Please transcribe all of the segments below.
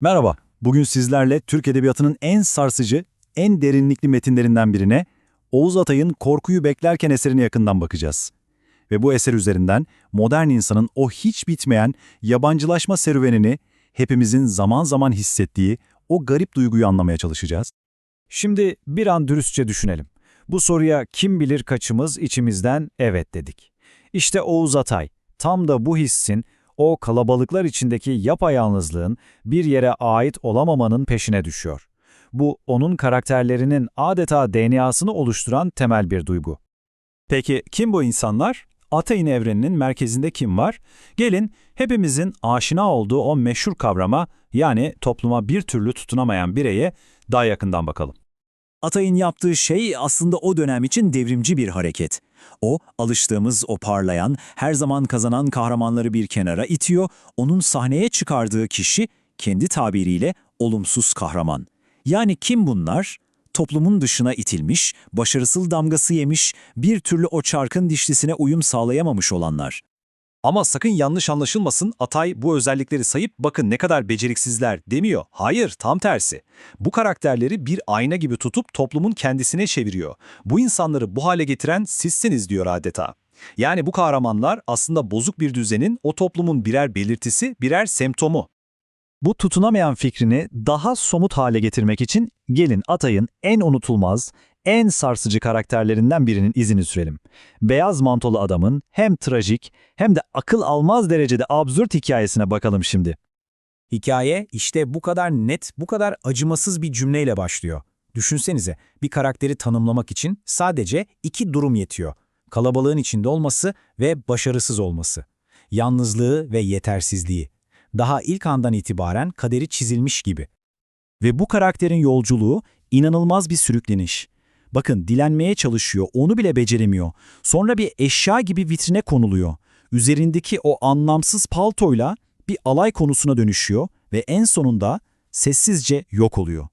Merhaba, bugün sizlerle Türk Edebiyatı'nın en sarsıcı, en derinlikli metinlerinden birine Oğuz Atay'ın Korkuyu Beklerken eserine yakından bakacağız. Ve bu eser üzerinden modern insanın o hiç bitmeyen yabancılaşma serüvenini hepimizin zaman zaman hissettiği o garip duyguyu anlamaya çalışacağız. Şimdi bir an dürüstçe düşünelim. Bu soruya kim bilir kaçımız içimizden evet dedik. İşte Oğuz Atay, tam da bu hissin, o kalabalıklar içindeki yapayalnızlığın, bir yere ait olamamanın peşine düşüyor. Bu, onun karakterlerinin adeta DNA'sını oluşturan temel bir duygu. Peki kim bu insanlar? Atay'ın evreninin merkezinde kim var? Gelin hepimizin aşina olduğu o meşhur kavrama yani topluma bir türlü tutunamayan bireye daha yakından bakalım. Atay'ın yaptığı şey aslında o dönem için devrimci bir hareket. O, alıştığımız o parlayan, her zaman kazanan kahramanları bir kenara itiyor, onun sahneye çıkardığı kişi kendi tabiriyle olumsuz kahraman. Yani kim bunlar? Toplumun dışına itilmiş, başarısız damgası yemiş, bir türlü o çarkın dişlisine uyum sağlayamamış olanlar. Ama sakın yanlış anlaşılmasın Atay bu özellikleri sayıp bakın ne kadar beceriksizler demiyor. Hayır tam tersi. Bu karakterleri bir ayna gibi tutup toplumun kendisine çeviriyor. Bu insanları bu hale getiren sizsiniz diyor adeta. Yani bu kahramanlar aslında bozuk bir düzenin o toplumun birer belirtisi, birer semptomu. Bu tutunamayan fikrini daha somut hale getirmek için gelin Atay'ın en unutulmaz, en sarsıcı karakterlerinden birinin izini sürelim. Beyaz mantolu adamın hem trajik hem de akıl almaz derecede absürt hikayesine bakalım şimdi. Hikaye işte bu kadar net, bu kadar acımasız bir cümleyle başlıyor. Düşünsenize, bir karakteri tanımlamak için sadece iki durum yetiyor. Kalabalığın içinde olması ve başarısız olması. Yalnızlığı ve yetersizliği. Daha ilk andan itibaren kaderi çizilmiş gibi. Ve bu karakterin yolculuğu inanılmaz bir sürükleniş. Bakın dilenmeye çalışıyor, onu bile beceremiyor. Sonra bir eşya gibi vitrine konuluyor. Üzerindeki o anlamsız paltoyla bir alay konusuna dönüşüyor ve en sonunda sessizce yok oluyor.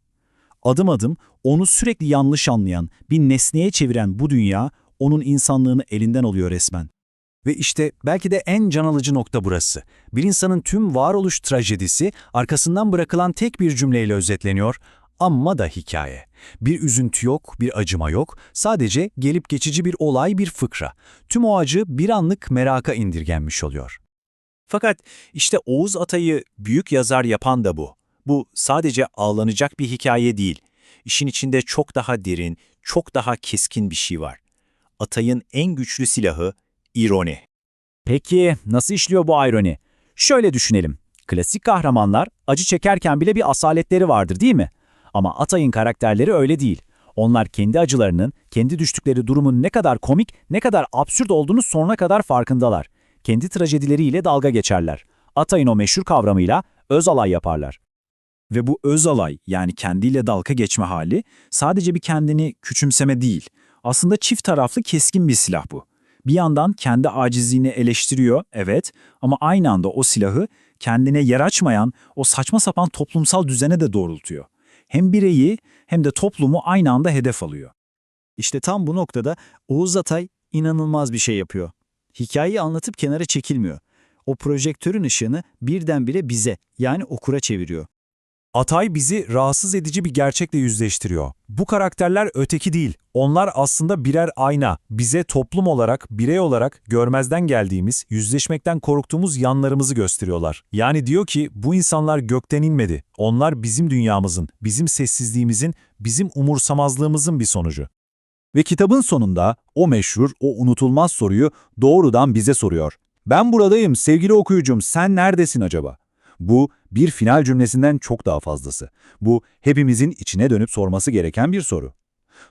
Adım adım onu sürekli yanlış anlayan, bir nesneye çeviren bu dünya onun insanlığını elinden alıyor resmen. Ve işte belki de en can alıcı nokta burası. Bir insanın tüm varoluş trajedisi arkasından bırakılan tek bir cümleyle özetleniyor. Amma da hikaye. Bir üzüntü yok, bir acıma yok. Sadece gelip geçici bir olay, bir fıkra. Tüm o acı bir anlık meraka indirgenmiş oluyor. Fakat işte Oğuz Atay'ı büyük yazar yapan da bu. Bu sadece ağlanacak bir hikaye değil. İşin içinde çok daha derin, çok daha keskin bir şey var. Atay'ın en güçlü silahı ironi. Peki nasıl işliyor bu ironi? Şöyle düşünelim. Klasik kahramanlar acı çekerken bile bir asaletleri vardır değil mi? Ama Atay'ın karakterleri öyle değil. Onlar kendi acılarının, kendi düştükleri durumun ne kadar komik, ne kadar absürt olduğunu sonuna kadar farkındalar. Kendi trajedileriyle dalga geçerler. Atay'ın o meşhur kavramıyla öz alay yaparlar. Ve bu öz alay yani kendiyle dalga geçme hali sadece bir kendini küçümseme değil. Aslında çift taraflı keskin bir silah bu. Bir yandan kendi acizliğini eleştiriyor, evet ama aynı anda o silahı kendine yer açmayan o saçma sapan toplumsal düzene de doğrultuyor. Hem bireyi hem de toplumu aynı anda hedef alıyor. İşte tam bu noktada Oğuz Atay inanılmaz bir şey yapıyor. Hikayeyi anlatıp kenara çekilmiyor. O projektörün ışığını birdenbire bize yani okura çeviriyor. Atay bizi rahatsız edici bir gerçekle yüzleştiriyor. Bu karakterler öteki değil. Onlar aslında birer ayna. Bize toplum olarak, birey olarak görmezden geldiğimiz, yüzleşmekten korktuğumuz yanlarımızı gösteriyorlar. Yani diyor ki bu insanlar gökten inmedi. Onlar bizim dünyamızın, bizim sessizliğimizin, bizim umursamazlığımızın bir sonucu. Ve kitabın sonunda o meşhur, o unutulmaz soruyu doğrudan bize soruyor. Ben buradayım sevgili okuyucum, sen neredesin acaba? Bu bir final cümlesinden çok daha fazlası. Bu hepimizin içine dönüp sorması gereken bir soru.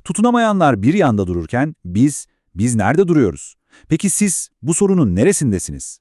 Tutunamayanlar bir yanda dururken biz, biz nerede duruyoruz? Peki siz bu sorunun neresindesiniz?